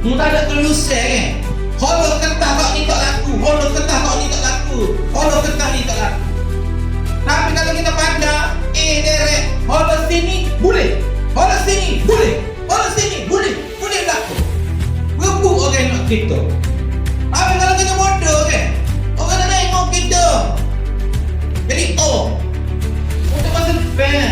Mu tak ada kelusen eh. Kan? Holo ketah kau ni tak laku. Holo ketah kau ni tak laku. Holo ketah ni tak laku. Tapi kalau kita pandang, eh derek, holo sini boleh. Holo sini boleh. Holo sini boleh. Boleh laku. Wibu orang nak kita. Tapi kalau kita bodoh, kan? orang nak tengok kita. Jadi, oh. Untuk masa depan.